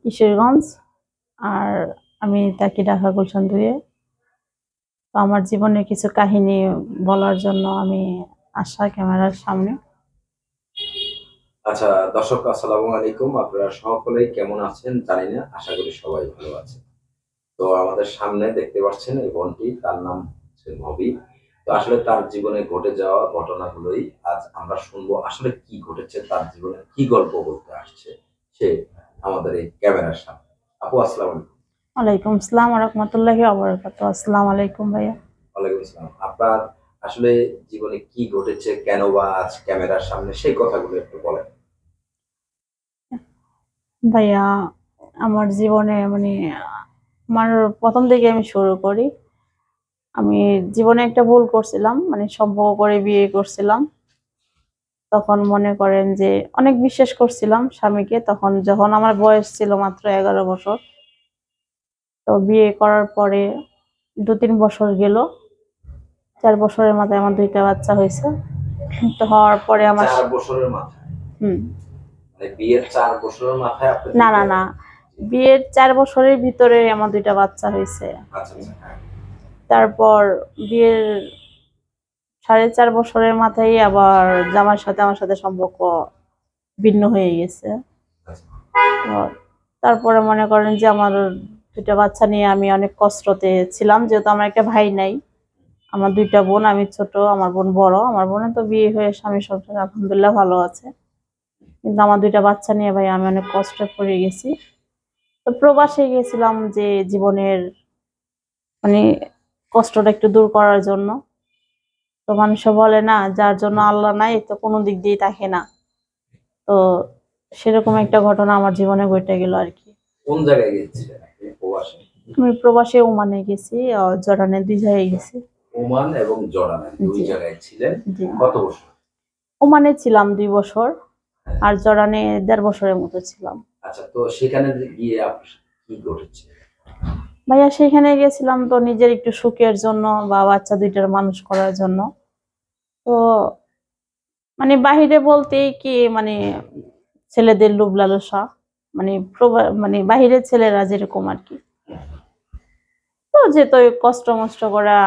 কিশোরগঞ্জ আর আমি তাকে ঢাকা গুলশান দুয়ে তো আমার জীবনের কিছু কাহিনী বলার জন্য আমি আসা ক্যামেরার সামনে। আচ্ছা দর্শক, আসসালামু আলাইকুম। আপনারা সকলেই কেমন আছেন? জানি না, আশা করি সবাই ভালো আছে তো আমাদের সামনে দেখতে পাচ্ছেন এই বোনটি, তার নাম হচ্ছে নবী তো আসলে তার জীবনে ঘটে যাওয়া ঘটনাগুলোই আজ আমরা শুনব। আসলে কি ঘটেছে? তার জীবনে কি গল্প বলতে আসছে? সে আমাদের এই ক্যামেরার সামনে। আপু আসসালামু আলাইকুম। ওয়ালাইকুম আসসালাম রহমতুল্লাহি আসসালামু আলাইকুম ভাইয়া। ওয়ালাইকুম আসসালাম। আপনার আসলে জীবনে কি ঘটেছে কেন বা আজ ক্যামেরার সামনে? সেই কথাগুলো একটু বলেন। ভাইয়া আমার জীবনে মানে আমার প্রথম থেকে আমি শুরু করি। আমি জীবনে একটা ভুল করছিলাম মানে সম্পর্ক করে বিয়ে করছিলাম। তখন মনে করেন যে অনেক বিশ্বাস করছিলাম স্বামীকে তখন যখন আমার বয়স ছিল মাত্র এগারো বছর তো বিয়ে করার পরে দু তিন বছর গেল। চার বছরের মাথায় আমার দুইটা বাচ্চা হয়েছে। তো হওয়ার পরে আমার বছরের মাথায়? হুম। মানে বিয়ের চার বছরের মাথায় না না না। বিয়ের চার বছরের ভিতরে আমার দুইটা বাচ্চা হয়েছে। আচ্ছা আচ্ছা হ্যাঁ। তারপর বিয়ের সাড়ে চার বছরের মাথায় আবার জামার সাথে আমার সাথে সম্পর্ক ভিন্ন হয়ে গেছে। তারপরে মনে করেন যে আমার দুইটা বাচ্চা নিয়ে আমি অনেক কষ্টতে ছিলাম, যেহেতু আমার একটা ভাই নাই, আমার দুইটা বোন, আমি ছোট, আমার বোন বড়, আমার বোনের তো বিয়ে হয়ে স্বামী সংসার আলহামদুলিল্লাহ ভালো আছে। কিন্তু আমার দুইটা বাচ্চা নিয়ে ভাই আমি অনেক কষ্টে পড়ে গেছি। তো প্রবাসে গেছিলাম যে জীবনের মানে কষ্টটা একটু দূর করার জন্য। তো মানুষ বলে না যার জন্য আল্লাহ নাই তো কোনো দিক দিয়ে থাকে না। তো সেরকম একটা ঘটনা আমার জীবনে ঘটে গেল আর কি। কোন জায়গায় গিয়েছিলেন প্রবাসে? আমি প্রবাসে ওমানে গেছি জর্ডানে দুই জায়গায় গেছি। ওমান এবং জর্ডানে দুই জায়গায় ছিলেন। কত বছর? ওমানে ছিলাম দুই বছর আর জর্ডানে দেড় বছরের মতো ছিলাম। আচ্ছা তো সেখানে গিয়ে কি ঘটেছে? ভাইয়া, সেখানে গেছিলাম তো নিজের একটু সুখের জন্য বা বাচ্চা দুইটার মানুষ করার জন্য। তো মানে বাহিরে বলতেই কি মানে ছেলেদের লোভ লালসা মানে মানে বাহিরের ছেলেরা যেরকম আর কি। তো যে তো কষ্ট মষ্ট করা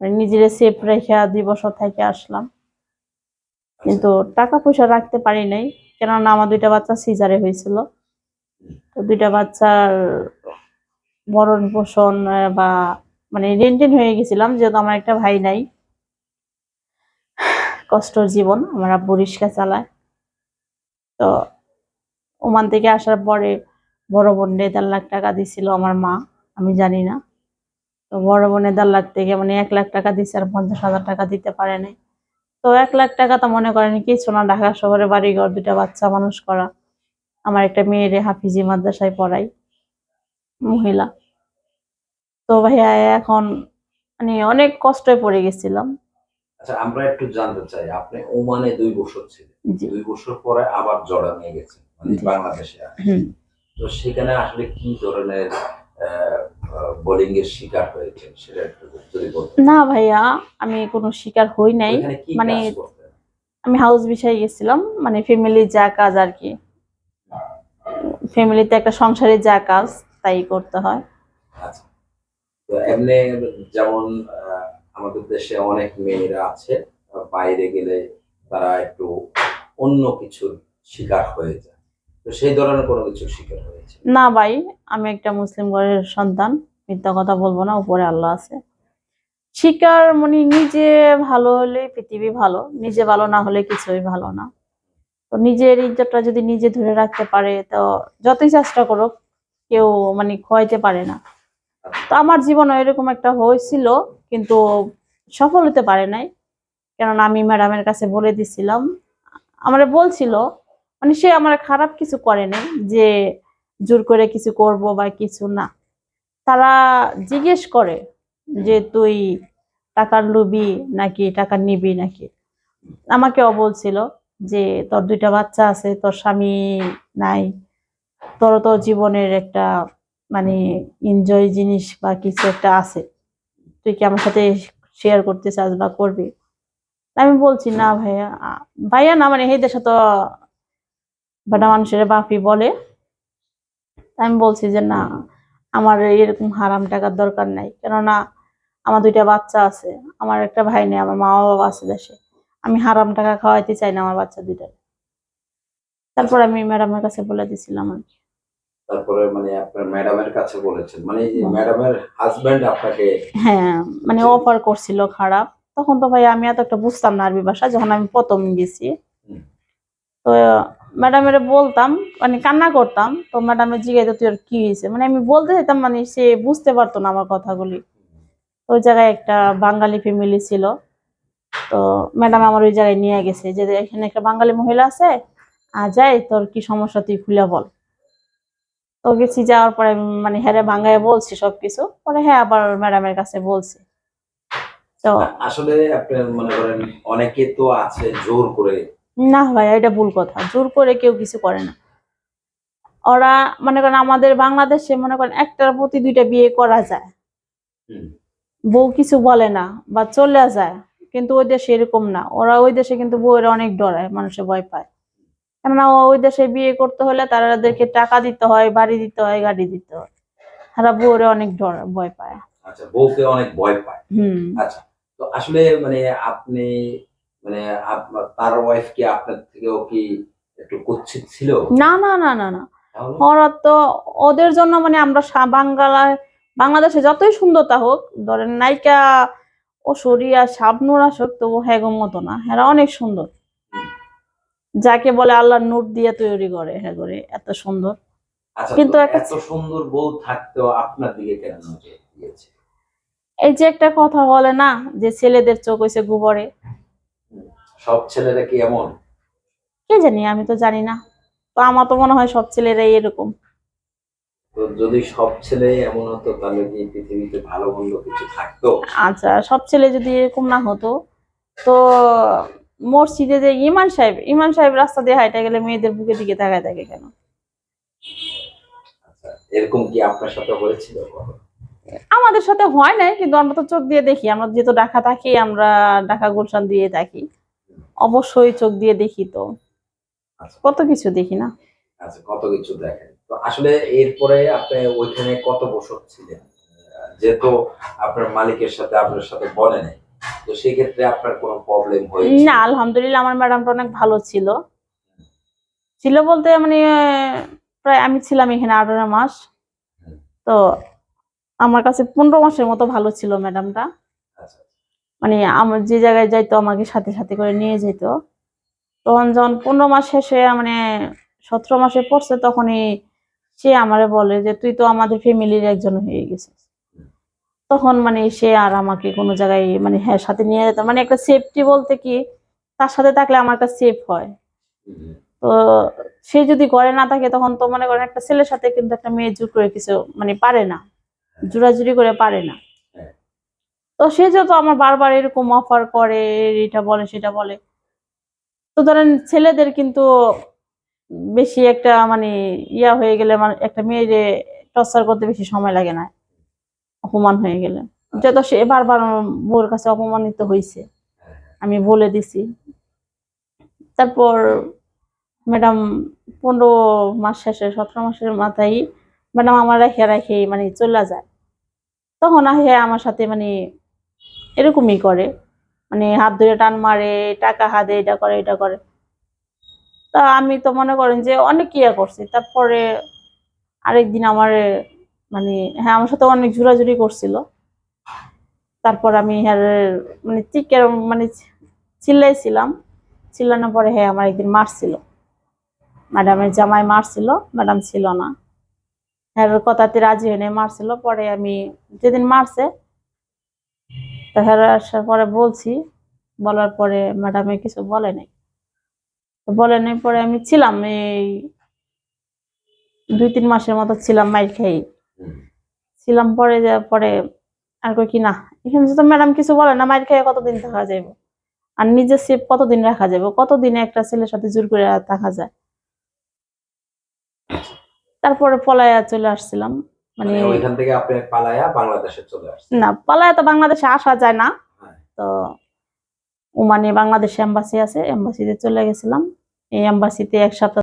মানে নিজেরে সেফ রেখে দুই বছর থেকে আসলাম। কিন্তু টাকা পয়সা রাখতে পারি নাই, কেননা আমার দুইটা বাচ্চা সিজারে হয়েছিল। তো দুইটা বাচ্চার ভরণ পোষণ বা মানে রেন্টেন হয়ে গেছিলাম, যেহেতু আমার একটা ভাই নাই। কষ্টর জীবন, আমার আব্বু চালায়। তো ওমান থেকে আসার পরে বড় বোনে দেড় লাখ টাকা দিছিল আমার মা, আমি জানি না। তো বড় বোনে দেড় লাখ থেকে মানে এক লাখ টাকা দিচ্ছে আর পঞ্চাশ হাজার টাকা দিতে পারে নাই। তো এক লাখ টাকা তো মনে করেন কিছু না, ঢাকা শহরে বাড়িঘর দুটা বাচ্চা মানুষ করা। আমার একটা মেয়েরে হাফিজি মাদ্রাসায় পড়াই। মহিলা। তো ভাইয়া এখন মানে অনেক কষ্টে পড়ে গেছিলাম। আচ্ছা আমরা একটু জানতে চাই আপনি ওমানে দুই বছর ছিলেন। দুই বছর পরে আবার জর্ডানে গেছেন মানে বাংলাদেশে। তো সেখানে আসলে কি ধরনের বোলিং এর শিকার হয়েছে সেটা একটু যদি বলতেন। না ভাইয়া আমি কোনো শিকার হই নাই। মানে আমি হাউস বিষয়ে গেছিলাম মানে ফ্যামিলি যা কাজ আর কি। ফ্যামিলিতে একটা সংসারে যা কাজ তাই করতে হয়। আচ্ছা। তো এমনি যেমন আমাদের দেশে অনেক মেয়েরা আছে বাইরে গেলে তারা একটু অন্য কিছুর শিকার হয়ে যায়। তো সেই ধরনের কোনো কিছুর শিকার হয়েছে? না ভাই আমি একটা মুসলিম ঘরের সন্তান মিথ্যা কথা বলব না উপরে আল্লাহ আছে। শিকার মানে নিজে ভালো হলে পৃথিবী ভালো নিজে ভালো না হলে কিছুই ভালো না। তো নিজের ইজ্জতটা যদি নিজে ধরে রাখতে পারে তো যতই চেষ্টা করুক কেউ মানে খোয়াইতে পারে না। তো আমার জীবনে এরকম একটা হয়েছিল, কিন্তু সফল হতে পারে নাই। কেননা আমি ম্যাডামের কাছে বলে দিছিলাম। আমারে বলছিল মানে সে আমার খারাপ কিছু করে নাই, যে জোর করে কিছু করব বা কিছু না। তারা জিজ্ঞেস করে যে, তুই টাকার লুবি নাকি টাকা নিবি নাকি? আমাকেও বলছিল যে, তোর দুইটা বাচ্চা আছে, তোর স্বামী নাই তোর তো জীবনের একটা মানে এনজয় জিনিস বা কিছু একটা আছে। তুই কি আমার সাথে শেয়ার করতে চাস বা করবি? আমি বলছি, না ভাইয়া। ভাইয়া না মানে এই দেশে তো বেটা মানুষের বাপি বলে। আমি বলছি যে, না, আমার এরকম হারাম টাকার দরকার নাই। কেননা আমার দুইটা বাচ্চা আছে, আমার একটা ভাই নেই, আমার মা বাবা আছে দেশে। আমি হারাম টাকা খাওয়াইতে চাই না আমার বাচ্চা দুইটা তারপর আমি ম্যাডামের কাছে বলে দিছিলাম আর কি। তারপরে মানে আপনার ম্যাডামের কাছে বলেছেন। মানে এই যে হুম। ম্যাডামের হাজবেন্ড আপনাকে হ্যাঁ মানে অফার করছিল খারাপ। তখন তো ভাই আমি এত একটা বুঝতাম না আরবি ভাষা যখন আমি প্রথম গেছি। তো ম্যাডামের বলতাম মানে কান্না করতাম। তো ম্যাডামের জিজ্ঞাসা তুই আর কি হয়েছে মানে আমি বলতে চাইতাম মানে সে বুঝতে পারতো না আমার কথাগুলি। ওই জায়গায় একটা বাঙালি ফ্যামিলি ছিল। তো ম্যাডাম আমার ওই জায়গায় নিয়ে গেছে। যে এখানে একটা বাঙালি মহিলা আছে যাই তোর কি সমস্যা তুই খুলে বল। তো গেছি যাওয়ার পরে মানে হ্যাঁ বাংলায় বলছি সবকিছু পরে হ্যাঁ আবার ম্যাডামের কাছে বলছি। তো আসলে আপনার মনে করেন অনেকে তো আছে জোর করে। না ভাই এটা ভুল কথা জোর করে কেউ কিছু করে না। ওরা মনে করেন আমাদের বাংলাদেশে মনে করেন একটার প্রতি দুইটা বিয়ে করা যায়। বউ কিছু বলে না বা চলে যায় কিন্তু ওই দেশে এরকম না। ওরা ওই দেশে কিন্তু বউয়ের অনেক ডরায় মানুষে ভয় পায়। কেননা ওই দেশে বিয়ে করতে হলে তাদেরকে টাকা দিতে হয় বাড়ি দিতে হয় গাড়ি দিতে হয়। তারা বউরে অনেক ভয় পায়। আচ্ছা বউকে অনেক ভয় পায়। হুম। আচ্ছা তো আসলে মানে আপনি মানে তার ওয়াইফ কি আপনার থেকেও কি একটু কুচ্ছিত ছিল? না না না না না। ওরা তো ওদের জন্য মানে আমরা বাংলায় বাংলাদেশে যতই সুন্দরতা হোক ধরেন নায়িকা ও সরিয়া শাবনুর আসক তবু হ্যাগম মতো না। হ্যাঁ অনেক সুন্দর। যাকে বলে আল্লাহ নূর দিয়ে তৈরি করে হ্যাঁ করে এত সুন্দর। আচ্ছা কিন্তু একটা- এত সুন্দর বউ থাকতেও আপনার দিকে কেন নজর দিয়েছে? এই যে একটা কথা বলে না যে ছেলেদের চোখ হইছে গোবরে। সব ছেলেরা কি এমন? কে জানি আমি তো জানি না। তো আমার তো মনে হয় সব ছেলেরাই এরকম। তো যদি সব ছেলে এমন হতো তাহলে কি পৃথিবীতে ভালো মন্দ কিছু থাকতো? আচ্ছা সব ছেলে যদি এরকম না হতো তো মসজিদে যে ইমান সাহেব ইমান সাহেব রাস্তা দিয়ে হাইটা গেলে মেয়েদের বুকের দিকে তাকায় থাকে কেন? আচ্ছা এরকম কি আপনার সাথে হয়েছিল আমাদের সাথে হয় নাই কিন্তু আমরা তো চোখ দিয়ে দেখি। আমরা যেহেতু ঢাকা থাকি আমরা ঢাকা গুলশান দিয়ে থাকি। অবশ্যই চোখ দিয়ে দেখি তো। আচ্ছা। কত কিছু দেখি না। আচ্ছা কত কিছু দেখেন? তো আসলে এরপরে আপনি ওইখানে কত বছর ছিলেন? যেহেতু আপনার মালিকের সাথে আপনার সাথে বলে নাই। তো সেক্ষেত্রে আপনার কোনো প্রবলেম হয়েছে? না আলহামদুলিল্লাহ আমার ম্যাডামটা অনেক ভালো ছিল। ছিল বলতে মানে প্রায় আমি ছিলাম এখানে আঠারো মাস। তো আমার কাছে পনেরো মাসের মতো ভালো ছিল ম্যাডামটা আচ্ছা মানে আমার যে জায়গায় যাইতো আমাকে সাথে সাথে করে নিয়ে যেত তখন যখন পনেরো মাস শেষে মানে সতেরো মাসে পড়ছে তখনই সে আমারে বলে যে তুই তো আমাদের ফ্যামিলির একজন হয়ে গেছিস। তখন মানে সে আর আমাকে কোনো জায়গায় মানে হ্যাঁ সাথে নিয়ে যেত। মানে একটা সেফটি বলতে কি, তার সাথে থাকলে আমার কাছে সেফ হয়। তো সে যদি ঘরে না থাকে, তখন তো মনে করেন একটা ছেলের সাথে কিন্তু একটা মেয়ে জোর করে কিছু মানে পারে না, জোরাজুরি করে পারে না। তো সে যত আমার বারবার এরকম অফার করে, এটা বলে, সেটা বলে। তো ধরেন ছেলেদের কিন্তু বেশি একটা মানে ইয়া হয়ে গেলে মানে একটা মেয়েরে টর্চার করতে বেশি সময় লাগে না। অপমান হয়ে গেলে। যত সে বারবার বউর কাছে অপমানিত হয়েছে আমি বলে দিছি। তারপর ম্যাডাম পনেরো মাস শেষে, সতেরো মাসের মাথায় ম্যাডাম আমার রেখে রেখে মানে চলে যায়। তখন আহে আমার সাথে মানে এরকমই করে। মানে হাত ধরে টান মারে, টাকা হাতে এটা করে এটা করে। তা আমি তো মনে করেন যে অনেক ইয়া করছি। তারপরে আরেকদিন আমার মানে হ্যাঁ আমার সাথে অনেক জোরাজুরি করছিল। তারপর আমি হ্যাঁ মানে চিকের মানে চিল্লাইছিলাম। চিল্লানোর পরে হ্যাঁ আমার একদিন মারছিল ম্যাডামের জামাই মারছিল ম্যাডাম ছিল না। হ্যাঁ কথাতে রাজি হয়ে মারছিল পরে আমি যেদিন মারছে, তো হ্যাঁ আসার পরে বলছি, বলার পরে ম্যাডামে কিছু বলে নাই। বলে নাই, পরে আমি ছিলাম, এই দুই তিন মাসের মতো ছিলাম মাইর খেয়ে। ছিলাম পরে যে পরে আর কই কি না। এখানে তো ম্যাডাম কিছু বলে না মাইর খেয়ে কতদিন থাকা যাবে আর নিজের সেফ কতদিন রাখা যাবে কতদিনে একটা ছেলের সাথে জোর করে থাকা যায়? তারপরে পলায়া চলে আসছিলাম। মানে মানে ওইখান থেকে আপনি পালায়া বাংলাদেশে চলে আসছেন? না পলায়া তো বাংলাদেশে আসা যায় না। হ্যাঁ। তো ওমানে বাংলাদেশে এম্বাসি আছে এম্বাসিতে চলে গেছিলাম। এই এম্বাসিতে এক সপ্তাহ